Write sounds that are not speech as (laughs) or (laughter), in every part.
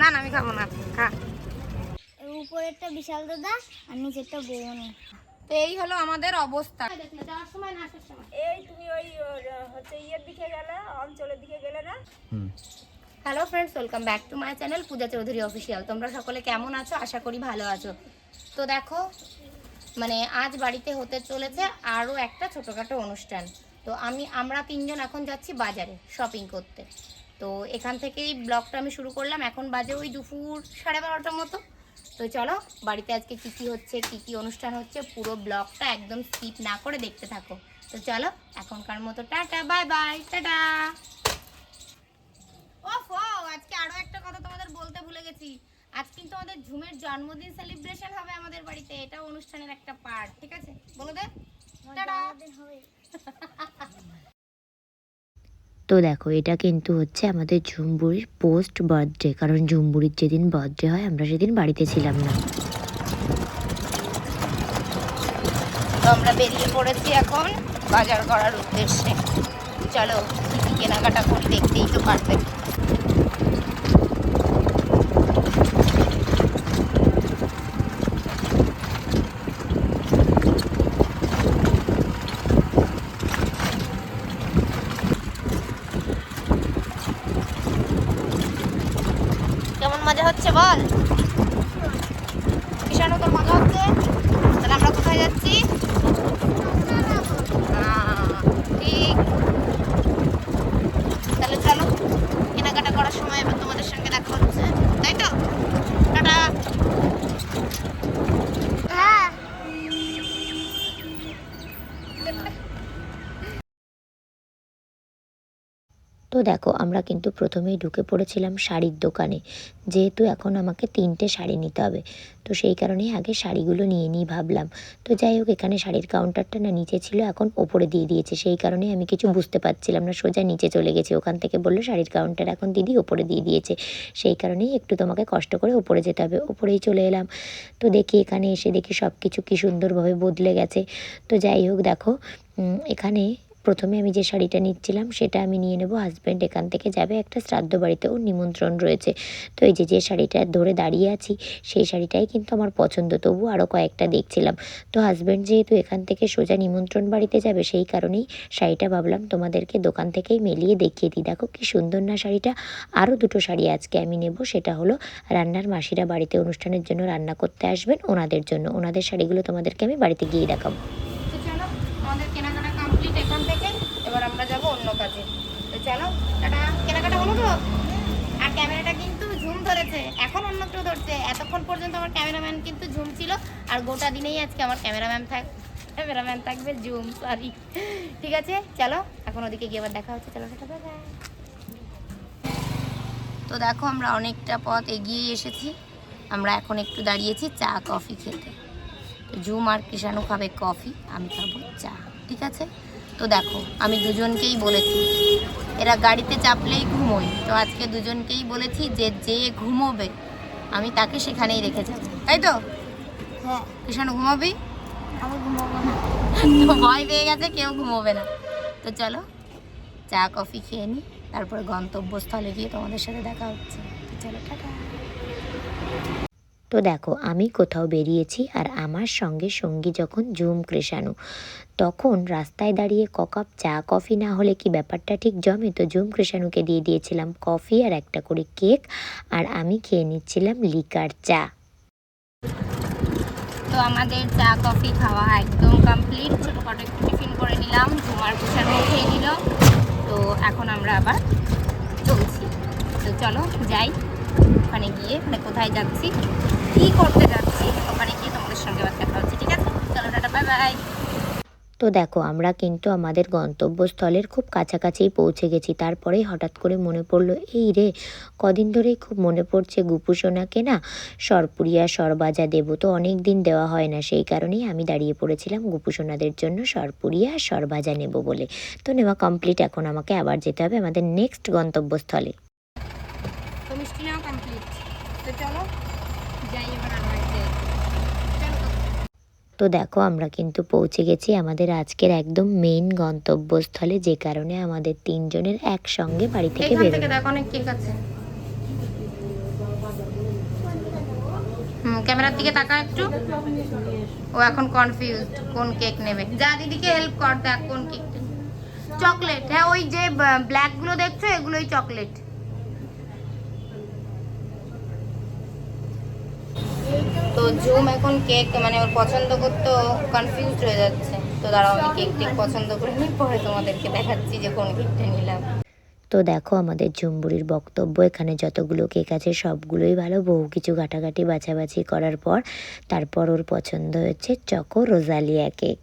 না না আমি খাব না খা। উপরেরটা বিশাল দাদা আর নিচেরটা বৌনি তো এই হলো আমাদের অবস্থা। এই তুমি ওই হচ্ছে ইয়ের দিকে গেলে অঞ্চলের দিকে গেলে না? Hello friends welcome back to my channel Puja Chowdhury official তোমরা সকলে কেমন আছো? আশা করি ভালো আছো। তো দেখো মানে আজ বাড়িতে হতে চলেছে আরও একটা ছোটোখাটো অনুষ্ঠান। তো আমি আমরা তিনজন এখন যাচ্ছি বাজারে শপিং করতে। তো এখান থেকেই ব্লগটা আমি শুরু করলাম। এখন বাজে ওই দুপুর সাড়ে বারোটার মতো। তো চলো বাড়িতে আজকে কী কী হচ্ছে কী কী অনুষ্ঠান হচ্ছে পুরো ব্লগটা একদম স্কিপ না করে দেখতে থাকো। তো চলো এখনকার মতো টাটা বাই বাই টাটা। ওফো আজকে আরও একটা কথা তোমাদের বলতে ভুলে গেছি। আজ কিন্তু আমাদের ঝুমের জন্মদিন সেলিব্রেশন হবে আমাদের বাড়িতে। এটা অনুষ্ঠানের একটা পার্ট ঠিক আছে? বলো দে। টাটা। (laughs) তো দেখো, এটা কিন্তু হচ্ছে আমাদের ঝুমবুড়ির পোস্ট বার্থডে কারণ ঝুমবুড়ির যেদিন বার্থডে হয়, আমরা সেদিন বাড়িতে ছিলাম না। আমরা বেরিয়ে পড়েছি এখন বাজার করার উদ্দেশ্যে। চলো কেনাকাটা করি দেখতেই তো পারবে কেমন হচ্ছে বল কিষানও তোর মজা হচ্ছে তাহলে আমরা কোথায় যাচ্ছি আহ, ঠিক তাহলে চলো কেনাকাটা করার সময় এবার তোমাদের সঙ্গে দেখা হচ্ছে তাই তো টাটা হ্যাঁ তো দেখো, আমরা কিন্তু প্রথমেই ঢুকে পড়েছিলাম শাড়ির দোকানে। যেহেতু এখন আমাকে তিনটে শাড়ি নিতে হবে, তো সেই কারণেই আগে শাড়িগুলো নিয়ে নিই ভাবলাম। তো যাই হোক, এখানে শাড়ির কাউন্টারটা না নিচে ছিল, এখন ওপরে দিয়ে দিয়েছে। সেই কারণে আমি কিছু বুঝতে পারছিলাম না, সোজা নিচে চলে গেছি। ওখান থেকে বলল, শাড়ির কাউন্টার এখন দিদি ওপরে দিয়ে দিয়েছে। সেই কারণেই একটু তোমাকে কষ্ট করে ওপরে যেতে হবে। ওপরেই চলে এলাম। তো দেখি এখানে এসে দেখি সব কিছু কী সুন্দরভাবে বদলে গেছে। তো যাই হোক, দেখো এখানে প্রথমে আমি যে শাড়িটা নিচ্ছিলাম, সেটা আমি নিয়ে নেব। হাজব্যান্ড এখান থেকে যাবে একটা শ্রাদ্ধ বাড়িতেও নিমন্ত্রণ রয়েছে। তো এই যে যে শাড়িটা ধরে দাঁড়িয়ে আছি, সেই শাড়িটাই কিন্তু আমার পছন্দ। তবু আরও কয়েকটা দেখছিলাম। তো হাজব্যান্ড যেহেতু এখান থেকে সোজা নিমন্ত্রণ বাড়িতে যাবে, সেই কারণেই শাড়িটা ভাবলাম তোমাদেরকে দোকান থেকেই মেলিয়ে দেখিয়ে দিই। দেখো কি সুন্দর না শাড়িটা। আরও দুটো শাড়ি আজকে আমি নেব, সেটা হলো রান্নার মাসিরা বাড়িতে অনুষ্ঠানের জন্য রান্না করতে আসবেন ওনাদের জন্য। ওনাদের শাড়িগুলো তোমাদেরকে আমি বাড়িতে গিয়ে দেখাবো। কেনাকাটা কমপ্লিট এখান থেকে। এবার আমরা যাব অন্য কাজে। তো চলো, টাটা। কেনাকাটা হলো তো? আর ক্যামেরাটা কিন্তু ঝুম ধরেছে। এখন অন্যত্র ধরছে। এতক্ষণ পর্যন্ত আমার ক্যামেরাম্যান কিন্তু ঝুম ছিল। আর গোটা দিনেই আজকে আমার ক্যামেরাম্যান থাক, ক্যামেরাম্যান থাকবে জুম সরি ঠিক আছে? চলো, এখন ওদিকে গিয়ে আবার দেখা হচ্ছে। চলো, টাটা তো দেখো, আমরা অনেকটা পথ এগিয়ে এসেছি। আমরা এখন একটু দাঁড়িয়েছি চা, কফি খেতে। জুম আর কৃষাণু খাবে কফি, আমি খাব চা। ঠিক আছে? তো দেখো আমি দুজনকেই বলেছি। এরা গাড়িতে চাপলেই ঘুমোই তো আজকে দুজনকেই বলেছি যে যে ঘুমোবে আমি তাকে সেখানেই রেখে যাব। তাই তো? হ্যাঁ। কৃষাণু ঘুমাবি? আমি ঘুমাবো না। তো ভয় পেয়ে গেছে কেউ ঘুমোবে না। তো চলো চা কফি খেয়ে নিই তারপরে গন্তব্যস্থলে গিয়ে তোমাদের সাথে দেখা হচ্ছে। তো চলো টাটা। তো দেখো, আমি কোথাও বেরিয়েছি আর আমার সঙ্গে সঙ্গী যখন জুম কৃষাণু, তখন রাস্তায় দাঁড়িয়ে ককাপ চা, কফি না হলে কি ব্যাপারটা ঠিক জমে? তো জুম কৃষাণুকে দিয়ে দিয়েছিলাম কফি আর একটা করে কেক আর আমি খেয়ে নিচ্ছিলাম লিকার চা। তো আমাদের চা, কফি খাওয়া একদম কমপ্লিট ছোটোখাটো একটু টিফিন করে নিলাম ঝুমার কুষানো খেয়ে নিল। তো এখন আমরা আবার চলছি। তো চলো, যাই। ওখানে গিয়ে মানে কোথায় যাচ্ছি, কী করতে যাচ্ছি, ওখানে গিয়ে তোমাদের সঙ্গে আবার দেখা হচ্ছে, ঠিক আছে? চলো, টাটা, বাই বাই। তো দেখো, আমরা কিন্তু আমাদের গন্তব্যস্থলের খুব কাছাকাছিই পৌঁছে গেছি। তারপরেই হঠাৎ করে মনে পড়ল, এই রে, কদিন ধরেই খুব মনে পড়ছে গুপুসোনাকে না? সরপুরিয়া, সরবাজা, দেবো তো অনেক দিন দেওয়া হয় না। সেই কারণেই আমি দাঁড়িয়ে পড়েছিলাম গুপুসোনাদের জন্য সরপুরিয়া আর সরভাজা নেব বলে। তো নেওয়া কমপ্লিট এখন আমাকে আবার যেতে হবে আমাদের নেক্সট গন্তব্যস্থলে তো মিষ্টি নেওয়া কমপ্লিট তো চলো। যাই এবার আমার তো দেখো আমরা কিন্তু পৌঁছে গেছি আমাদের আজকের একদম মেইন গন্তব্যস্থলে যে কারণে আমাদের তিনজনের একসঙ্গে বাড়ি থেকে বেরোনো। দেখো অনেক কেক আছে। ক্যামেরার দিকে তাকা একটু। ও এখন কনফিউজ কোন কেক নেবে। যা দিদিকে হেল্প কর দেখ কোন কেক চকলেট হ্যাঁ ওই যে ব্ল্যাকগুলো দেখছ এগুলোই চকলেট তো জুম এখন কেক মানে ওর পছন্দ করতে কনফিউজ হয়ে যাচ্ছে। তো দাঁড়াও আমি কেক টেক পছন্দ করে নিই পরে তোমাদেরকে দেখাচ্ছি যে কোন কেকটা নিলাম। তো দেখো আমাদের ঝুম্বুরির বক্তব্য এখানে যতগুলো কেক আছে সবগুলোই ভালো। বহু কিছু ঘাটাঘাটি বাছাবাছি করার পর তারপর ওর পছন্দ হয়েছে চকো রোজালিয়া কেক।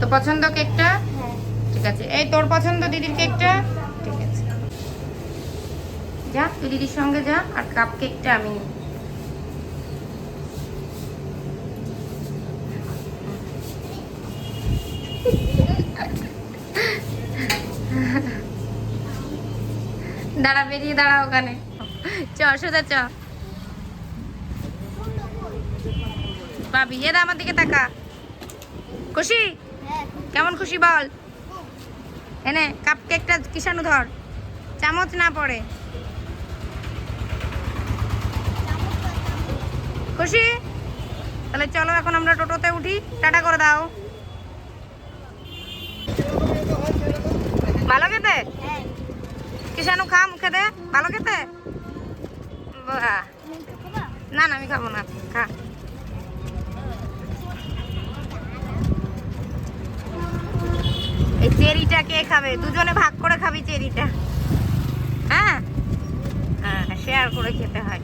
তো পছন্দ কেকটা? ঠিক আছে। এই তোর পছন্দ দিদির কেকটা? ঠিক আছে। যা তুই দিদির সঙ্গে যা আর কাপ কেকটা আমি দাঁড়া, বেরিয়ে দাঁড়া ওখানে। চ, সোজা চ। পাবি, এ আমার দিকে তাকা। খুশি? কেমন খুশি বল? এনে কাপ কেকটা কিষানু ধর। চামচ না পড়ে। খুশি? তাহলে চলো, এখন আমরা টোটোতে উঠি। টাটা করে দাও। ভালো খেতে? কিষানু খা মুখে দে। ভালো খেতে? না না আমি খাব না। খা। এই চেরিটা কে খাবে? দুজনে ভাগ করে খাবি চেরিটা। হ্যাঁ? হ্যাঁ শেয়ার করে খেতে হয়।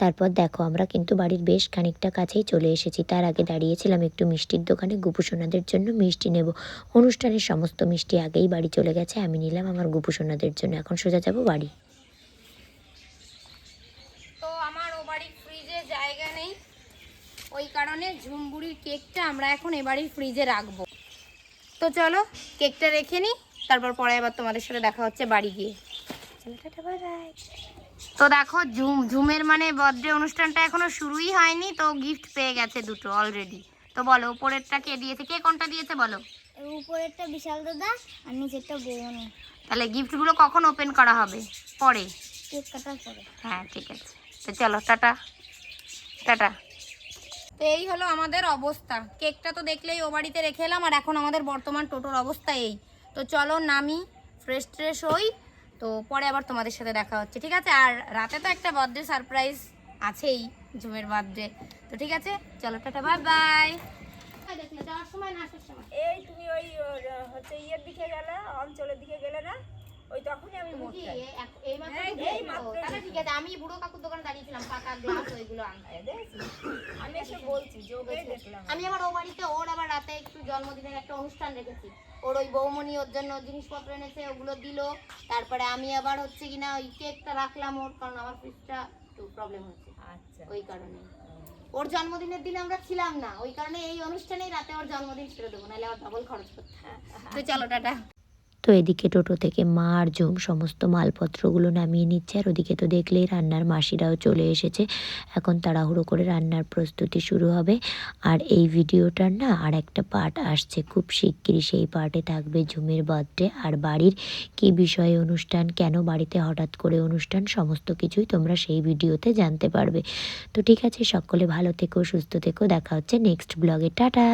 তারপর দেখো আমরা কিন্তু বাড়ির বেশ খানিকটা কাছেই চলে এসেছি। তার আগে দাঁড়িয়েছিলাম একটু মিষ্টির দোকানে গুপুসোনাদের জন্য মিষ্টি নেব। অনুষ্ঠানের সমস্ত মিষ্টি আগেই বাড়ি চলে গেছে আমি নিলাম আমার গুপুসোনাদের জন্য। এখন সোজা যাব বাড়ি। তো আমার ও বাড়ির ফ্রিজে জায়গা নেই। ওই কারণে ঝুমবুড়ির কেকটা আমরা এখন এ বাড়ির ফ্রিজে রাখব। তো চলো কেকটা রেখে নিই তারপর পরে আবার তোমাদের সাথে দেখা হচ্ছে বাড়ি গিয়ে। চলো টাটা বাই বাই তো দেখো ঝুম ঝুমের মানে বার্থডে অনুষ্ঠানটা এখনও শুরুই হয়নি তো গিফট পেয়ে গেছে দুটো অলরেডি তো বলো উপরেরটা কে দিয়েছে? কে কোনটা দিয়েছে বলো? উপরেরটা বিশাল দাদা আর নিচেরটা বৌনি তাহলে গিফটগুলো কখন ওপেন করা হবে? পরে? কেক কাটার পরে। হ্যাঁ ঠিক আছে। তো চলো টাটা। টাটা। তো এই হলো আমাদের অবস্থা। কেকটা তো দেখলেই ও বাড়িতে রেখে এলাম আর এখন আমাদের বর্তমান টোটোর অবস্থা এই। তো চলো নামি ফ্রেশ ট্রেশ হই। তো পরে আবার তোমাদের সাথে দেখা হচ্ছে ঠিক আছে? আর রাতে তো একটা বার্থডে সারপ্রাইজ আছেই জুমের বার্থডে তো ঠিক আছে? চলো টাটা বাই বাই দেখলে যাওয়ার সময় না আসার সময়। এই তুমি ওই হচ্ছে ইয়ের দিকে গেলে অঞ্চলের দিকে গেলে না? ওই তখনই আমি ঠিক আছে আমি বুড়ো কাকুর দোকানে দাঁড়িয়েছিলাম পাকা গ্লাস ওইগুলো আনতে। আমি এসে বলছি আমি। আবার ও বাড়িতে ওর আবার রাতে একটু জন্মদিনের একটা অনুষ্ঠান রেখেছি। ওর ওই বৌমনি ওর জন্য জিনিসপত্র এনেছে ওগুলো দিল। তারপরে আমি আবার হচ্ছে কিনা ওই কেকটা রাখলাম ওর কারণ আমার ফ্রিজটা একটু প্রবলেম হচ্ছে। আচ্ছা। ওই কারণে। ওর জন্মদিনের দিনে আমরা ছিলাম না ওই কারণে এই অনুষ্ঠানেই রাতে ওর জন্মদিন ছেড়ে দেবো নাহলে আবার ডবল খরচ করতে হয়। (laughs) তো চলো টাটা। তো এদিকে টোটো থেকে মা আর জুম সমস্ত মালপত্রগুলো নামিয়ে নিচ্ছে, আর ওদিকে তো দেখলেই রান্নার মাসিরাও চলে এসেছে। এখন তাড়াহুড়ো করে রান্নার প্রস্তুতি শুরু হবে। আর এই ভিডিওটার না আর একটা পার্ট আসছে, খুব শিগগিরই সেই পার্টে থাকবে ঝুমের বার্থডে আর বাড়ির কী বিষয়ে অনুষ্ঠান, কেন বাড়িতে হঠাৎ করে অনুষ্ঠান, সমস্ত কিছুই তোমরা সেই ভিডিওতে জানতে পারবে। তো ঠিক আছে, সকলে ভালো থেকো, সুস্থ থেকো, দেখা হচ্ছে নেক্সট ব্লগে টাটা!